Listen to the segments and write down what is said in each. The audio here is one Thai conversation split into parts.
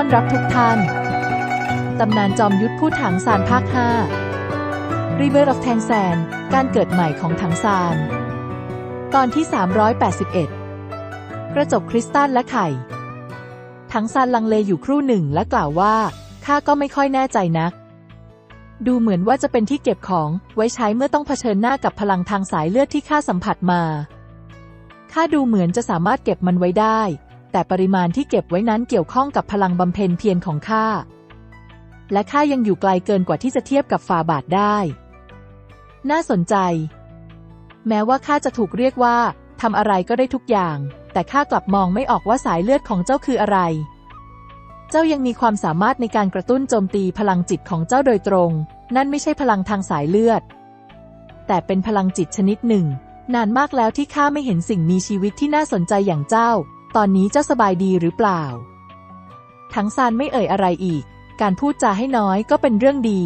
ต้อนรับทุกท่าน ตำนานจอมยุทธผู้ถังซานภาค 5 River of t a n g s a n การเกิดใหม่ของถังซาน ตอนที่ 381 กระจกคริสตัลและไข่ ถังซานลังเลอยู่ครู่หนึ่งและกล่าวว่า ข้าก็ไม่ค่อยแน่ใจนัก ดูเหมือนว่าจะเป็นที่เก็บของไว้ใช้เมื่อต้องเผชิญหน้ากับพลังทางสายเลือดที่ข้าสัมผัสมา ข้าดูเหมือนจะสามารถเก็บมันไว้ได้ แต่ปริมาณที่เก็บไว้นั้นเกี่ยวข้องกับพลังบำเพ็ญเพียรของข้า และข้ายังอยู่ไกลเกินกว่าที่จะเทียบกับฟาบาทได้ น่าสนใจ แม้ว่าข้าจะถูกเรียกว่าทำอะไรก็ได้ทุกอย่าง แต่ข้ากลับมองไม่ออกว่าสายเลือดของเจ้าคืออะไร เจ้ายังมีความสามารถในการกระตุ้นโจมตีพลังจิตของเจ้าโดยตรง นั่นไม่ใช่พลังทางสายเลือด แต่เป็นพลังจิตชนิดหนึ่ง นานมากแล้วที่ข้าไม่เห็นสิ่งมีชีวิตที่น่าสนใจอย่างเจ้า ตอนนี้เจ้าสบายดีหรือเปล่าทั้งซานไม่เอ่ยอะไรอีก การพูดจาให้น้อยก็เป็นเรื่องดี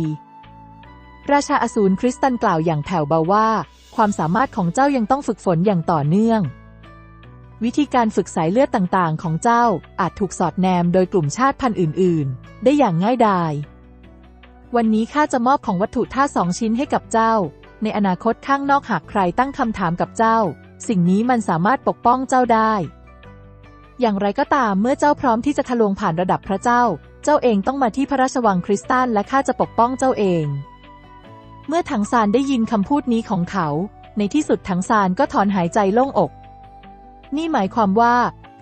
ราชาอสูรคริสตันกล่าวอย่างแผ่วเบาว่า ความสามารถของเจ้ายังต้องฝึกฝนอย่างต่อเนื่อง วิธีการฝึกสายเลือดต่างๆ ของเจ้าอาจถูกสอดแนมโดยกลุ่มชาติพันธุ์อื่น ๆ ได้อย่างง่ายดายวันนี้ข้าจะมอบของวัตถุท่าสองชิ้นให้กับเจ้า ในอนาคตข้างนอกหากใครตั้งคำถามกับเจ้า สิ่งนี้มันสามารถปกป้องเจ้าได้ อย่างไรก็ตามเมื่อเจ้าพร้อมที่จะทะลวงผ่านระดับพระเจ้า เจ้าเองต้องมาที่พระราชวังคริสตัลและข้าจะปกป้องเจ้าเอง เมื่อถังซานได้ยินคำพูดนี้ของเขา ในที่สุดถังซานก็ถอนหายใจโล่งอก นี่หมายความว่า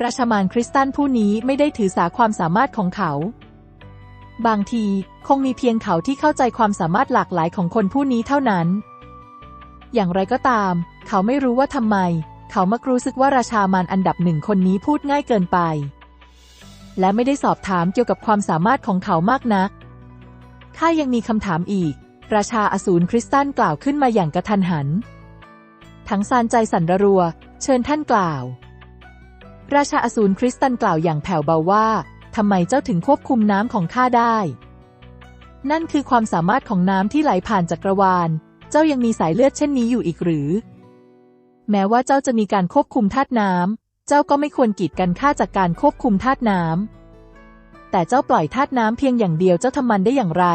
ราชมารคริสตันผู้นี้ไม่ได้ถือสาความสามารถของเขา บางทีคงมีเพียงเขาที่เข้าใจความสามารถหลากหลายของคนผู้นี้เท่านั้น อย่างไรก็ตาม เขาไม่รู้ว่าทำไม เขามักรู้สึกว่าราชามารอันดับหนึ่งคนนี้พูดง่ายเกินไป และไม่ได้สอบถามเกี่ยวกับความสามารถของเขามากนักข้ายังมีคำถามอีก ราชาอสูรคริสตันกล่าวขึ้นมาอย่างกระทันหัน ทั้งซานใจสั่นระรัว เชิญท่านกล่าว ราชาอสูรคริสตันกล่าวอย่างแผ่วเบาว่าทำไมเจ้าถึงควบคุมน้ำของข้าได้ นั่นคือความสามารถของน้ำที่ไหลผ่านจักรวาล เจ้ายังมีสายเลือดเช่นนี้อยู่อีกหรือ แม้ว่าเจ้าจะมีการควบคุมธาตุน้ำ เจ้าก็ไม่ควรกีดกันข้าจากการควบคุมธาตุน้ำ แต่เจ้าปล่อยธาตุน้ำเพียงอย่างเดียวเจ้าทำมันได้อย่างไร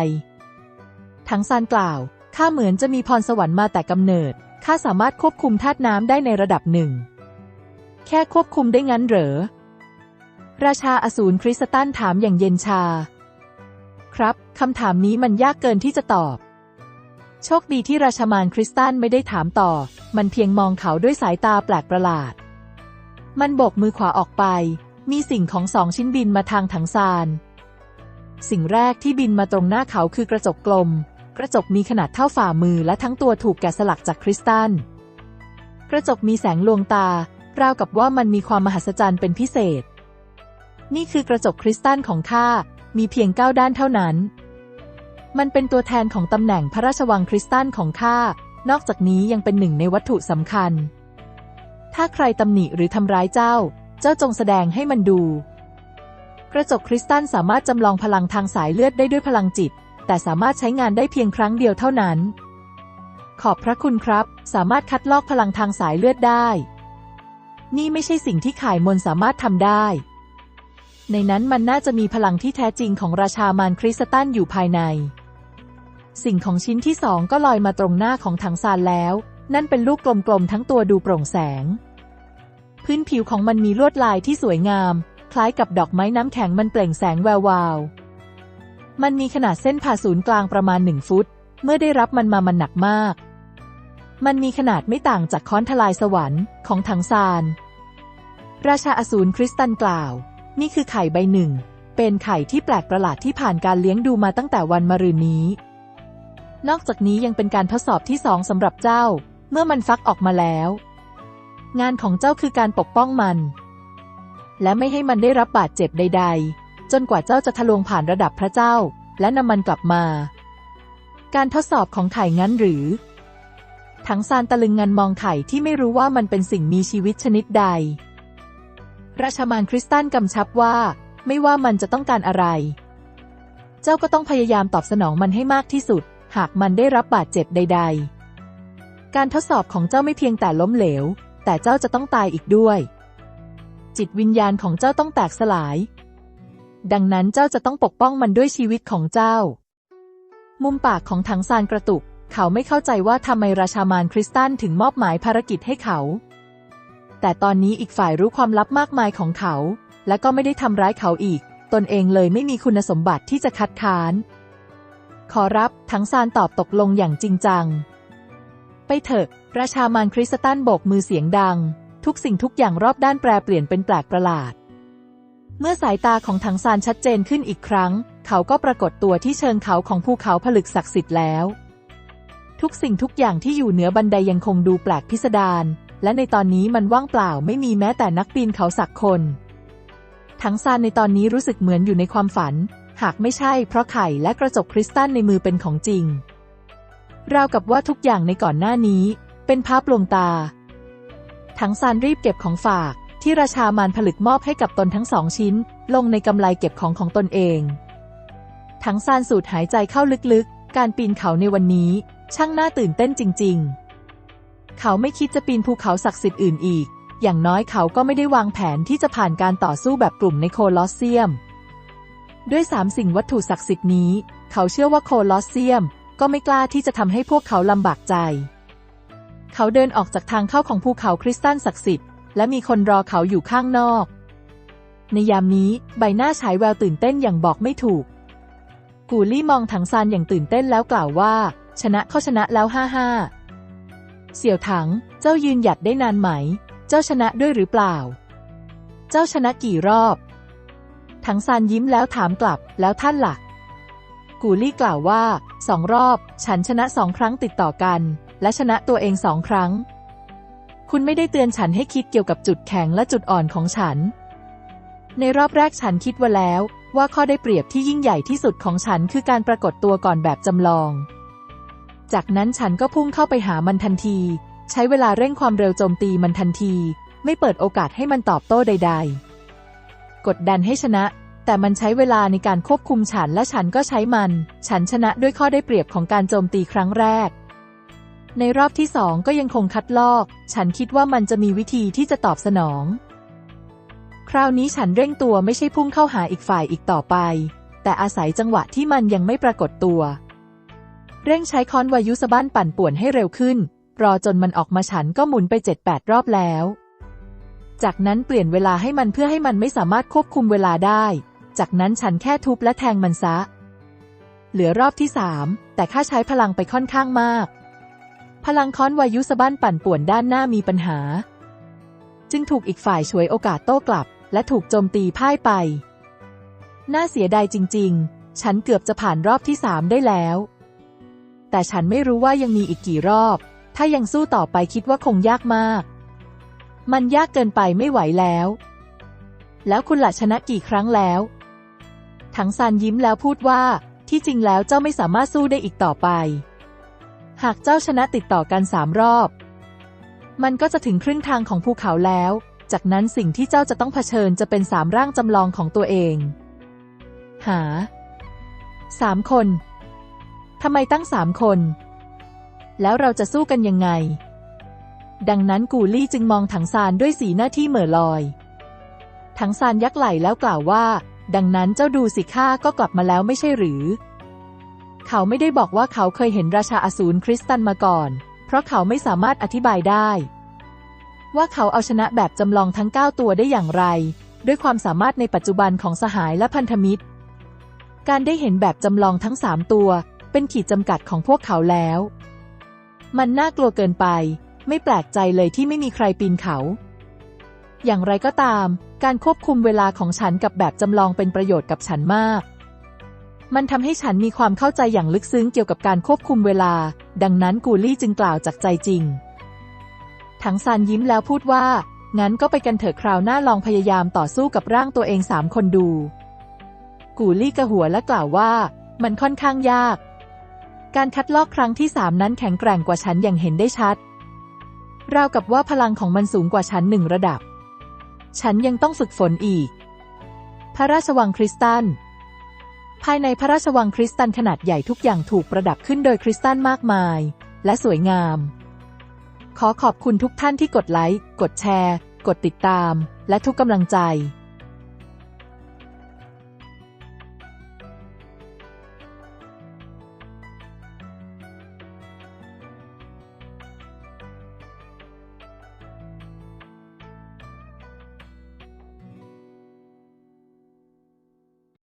ทั้งซานกล่าว ข้าเหมือนจะมีพรสวรรค์มาแต่กำเนิด ข้าสามารถควบคุมธาตุน้ำได้ในระดับหนึ่ง แค่ควบคุมได้งั้นเหรอ ราชาอสูรคริสตันถามอย่างเย็นชา ครับ คำถามนี้มันยากเกินที่จะตอบ โชคดีที่ราชมารคริสตันไม่ได้ถามต่อ มันเพียงมองเขาด้วยสายตาแปลกประหลาด มันโบกมือขวาออกไป มีสิ่งของสองชิ้นบินมาทางถังซาน สิ่งแรกที่บินมาตรงหน้าเขาคือกระจกกลม กระจกมีขนาดเท่าฝ่ามือและทั้งตัวถูกแกะสลักจากคริสตัล กระจกมีแสงลวงตา ราวกับว่ามันมีความมหัศจรรย์เป็นพิเศษ นี่คือกระจกคริสตัลของข้า มีเพียงเก้าด้านเท่านั้น มันเป็นตัวแทนของตำแหน่งพระราชวังคริสตัลของข้า นอกจากนี้ยังเป็นหนึ่งในวัตถุสำคัญ ถ้าใครตำหนิหรือทำร้ายเจ้า เจ้าจงแสดงให้มันดู กระจกคริสตัลสามารถจำลองพลังทางสายเลือดได้ด้วยพลังจิต แต่สามารถใช้งานได้เพียงครั้งเดียวเท่านั้น ขอบพระคุณครับ สามารถคัดลอกพลังทางสายเลือดได้ นี่ไม่ใช่สิ่งที่ข่ายมนสามารถทำได้ในนั้นมันน่าจะมีพลังที่แท้จริงของราชามารคริสตันอยู่ภายใน สิ่งของชิ้นที่สองก็ลอยมาตรงหน้าของถังซานแล้ว นั่นเป็นลูกกลมๆทั้งตัวดูโปร่งแสง พื้นผิวของมันมีลวดลายที่สวยงาม คล้ายกับดอกไม้น้ำแข็งมันเปล่งแสงแวววาว มันมีขนาดเส้นผ่าศูนย์กลางประมาณหนึ่งฟุต เมื่อได้รับมันมามันหนักมาก มันมีขนาดไม่ต่างจากค้อนทลายสวรรค์ของถังซาน ราชาอสูรคริสตันกล่าว นี่คือไข่ใบหนึ่ง เป็นไข่ที่แปลกประหลาดที่ผ่านการเลี้ยงดูมาตั้งแต่วันมะรืนนี้ นอกจากนี้ยังเป็นการทดสอบที่สองสำหรับเจ้า เมื่อมันฟักออกมาแล้ว งานของเจ้าคือการปกป้องมัน และไม่ให้มันได้รับบาดเจ็บใด ๆ จนกว่าเจ้าจะทะลวงผ่านระดับพระเจ้า และนำมันกลับมา การทดสอบของไข่งั้นหรือ ทั้งซานตะลึงงันมองไข่ที่ไม่รู้ว่ามันเป็นสิ่งมีชีวิตชนิดใด ราชมานคริสตันกำชับว่า ไม่ว่ามันจะต้องการอะไร เจ้าก็ต้องพยายามตอบสนองมันให้มากที่สุด หากมันได้รับบาดเจ็บใด ๆ การทดสอบของเจ้าไม่เพียงแต่ล้มเหลว แต่เจ้าจะต้องตายอีกด้วย จิตวิญญาณของเจ้าต้องแตกสลาย ดังนั้นเจ้าจะต้องปกป้องมันด้วยชีวิตของเจ้า มุมปากของถังซานกระตุก เขาไม่เข้าใจว่าทำไมราชามารคริสตันถึงมอบหมายภารกิจให้เขา แต่ตอนนี้อีกฝ่ายรู้ความลับมากมายของเขา และก็ไม่ได้ทำร้ายเขาอีก ตนเองเลยไม่มีคุณสมบัติที่จะคัดค้าน ขอรับถังซานตอบตกลงอย่างจริงจัง ไปเถอะ ราชามารคริสตันโบกมือเสียงดัง ทุกสิ่งทุกอย่างรอบด้านแปรเปลี่ยนเป็นแปลกประหลาด เมื่อสายตาของถังซานชัดเจนขึ้นอีกครั้ง เขาก็ปรากฏตัวที่เชิงเขาของภูเขาผลึกศักดิ์สิทธิ์แล้ว ทุกสิ่งทุกอย่างที่อยู่เหนือบันไดยังคงดูแปลกพิสดารและในตอนนี้มันว่างเปล่าไม่มีแม้แต่นักปีนเขาสักคนถังซานในตอนนี้รู้สึกเหมือนอยู่ในความฝัน หากไม่ใช่เพราะไข่และกระจกคริสตัลในมือเป็นของจริง ราวกับว่าทุกอย่างในก่อนหน้านี้ เป็นภาพลวงตาถังซานรีบเก็บของฝาก ที่ราชามารผลึกมอบให้กับตนทั้งสองชิ้น ลงในกำไลเก็บของของตนเองถังซานสูดหายใจเข้าลึกๆ การปีนเขาในวันนี้ ช่างน่าตื่นเต้นจริง ๆ เขาไม่คิดจะปีนภูเขาศักดิ์สิทธิ์อื่นอีก อย่างน้อยเขาก็ไม่ได้วางแผนที่จะผ่านการต่อสู้แบบกลุ่มในโคลอสเซียม ด้วยสามสิ่งวัตถุศักดิ์สิทธิ์นี้ เขาเชื่อว่าโคลอสเซียม ก็ไม่กล้าที่จะทำให้พวกเขาลำบากใจ เขาเดินออกจากทางเข้าของภูเขาคริสตัลศักดิ์สิทธิ์และมีคนรอเขาอยู่ข้างนอก ในยามนี้ใบหน้าฉายแววตื่นเต้นอย่างบอกไม่ถูก กูลี่มองถังซานอย่างตื่นเต้นแล้วกล่าวว่า ชนะเขาชนะแล้วห้าห้าเสี่ยวถัง เจ้ายืนหยัดได้นานไหม เจ้าชนะด้วยหรือเปล่า เจ้าชนะกี่รอบ ถังซานยิ้มแล้วถามกลับ แล้วท่านหลัก กูลี่กล่าวว่าสองรอบ ฉันชนะสองครั้งติดต่อกัน และชนะตัวเองสองครั้ง คุณไม่ได้เตือนฉันให้คิดเกี่ยวกับจุดแข็งและจุดอ่อนของฉัน ในรอบแรกฉันคิดว่าแล้ว ว่าข้อได้เปรียบที่ยิ่งใหญ่ที่สุดของฉันคือการปรากฏตัวก่อนแบบจำลอง จากนั้นฉันก็พุ่งเข้าไปหามันทันที ใช้เวลาเร่งความเร็วโจมตีมันทันที ไม่เปิดโอกาสให้มันตอบโต้ใด ๆ กดดันให้ชนะ แต่มันใช้เวลาในการควบคุมฉันและฉันก็ใช้มัน ฉันชนะด้วยข้อได้เปรียบของการโจมตีครั้งแรก ในรอบที่สองก็ยังคงคัดลอก ฉันคิดว่ามันจะมีวิธีที่จะตอบสนอง คราวนี้ฉันเร่งตัวไม่ใช่พุ่งเข้าหาอีกฝ่ายอีกต่อไป แต่อาศัยจังหวะที่มันยังไม่ปรากฏตัว เร่งใช้ค้อนวายุสะบั้นปั่นป่วนให้เร็วขึ้น รอจนมันออกมาฉันก็หมุนไปเจ็ดแปดรอบแล้ว จากนั้นเปลี่ยนเวลาให้มันเพื่อให้มันไม่สามารถควบคุมเวลาได้ จากนั้นฉันแค่ทุบและแทงมันซะ เหลือรอบที่สามแต่ข้าใช้พลังไปค่อนข้างมาก พลังค้อนวายุสะบั้นปั่นป่วนด้านหน้ามีปัญหา จึงถูกอีกฝ่ายฉวยโอกาสโต้กลับ และถูกโจมตีพ่ายไป น่าเสียดายจริง ๆ ฉันเกือบจะผ่านรอบที่สามได้แล้ว แต่ฉันไม่รู้ว่ายังมีอีกกี่รอบ ถ้ายังสู้ต่อไปคิดว่าคงยากมาก มันยากเกินไปไม่ไหวแล้ว แล้วคุณล่ะชนะกี่ครั้งแล้ว ถังซานยิ้มแล้วพูดว่า ที่จริงแล้วเจ้าไม่สามารถสู้ได้อีกต่อไป หากเจ้าชนะติดต่อกันสามรอบ มันก็จะถึงครึ่งทางของภูเขาแล้ว จากนั้นสิ่งที่เจ้าจะต้องเผชิญจะเป็นสามร่างจำลองของตัวเอง หาสามคนทำไมตั้งสามคน แล้วเราจะสู้กันยังไง ดังนั้นกูลี่จึงมองถังซานด้วยสีหน้าที่เหม่อลอย ถังซานยักไหล่แล้วกล่าวว่า ดังนั้นเจ้าดูสิข้าก็กลับมาแล้วไม่ใช่หรือ เขาไม่ได้บอกว่าเขาเคยเห็นราชาอสูรคริสตันมาก่อน เพราะเขาไม่สามารถอธิบายได้ ว่าเขาเอาชนะแบบจำลองทั้ง 9 ตัวได้อย่างไร ด้วยความสามารถในปัจจุบันของสหายและพันธมิตร การได้เห็นแบบจำลองทั้งสามตัว เป็นขีดจำกัดของพวกเขาแล้ว มันน่ากลัวเกินไป ไม่แปลกใจเลยที่ไม่มีใครปีนเขา อย่างไรก็ตาม การควบคุมเวลาของฉันกับแบบจำลองเป็นประโยชน์กับฉันมาก มันทำให้ฉันมีความเข้าใจอย่างลึกซึ้งเกี่ยวกับการควบคุมเวลา ดังนั้นกูลี่จึงกล่าวจากใจจริง ถังซานยิ้มแล้วพูดว่า งั้นก็ไปกันเถอะคราวหน้าลองพยายามต่อสู้กับร่างตัวเองสามคนดู กูลี่กระหัวและกล่าวว่า มันค่อนข้างยาก การคัดลอกครั้งที่สามนั้นแข็งแกร่งกว่าฉันอย่างเห็นได้ชัด ราวกับว่าพลังของมันสูงกว่าฉันหนึ่งระดับ ฉันยังต้องฝึกฝนอีก พระราชวังคริสตัลภายในพระราชวังคริสตัลขนาดใหญ่ทุกอย่างถูกประดับขึ้นโดยคริสตัลมากมาย และสวยงาม ขอขอบคุณทุกท่านที่กดไลค์ กดแชร์ กดติดตาม และทุกกำลังใจ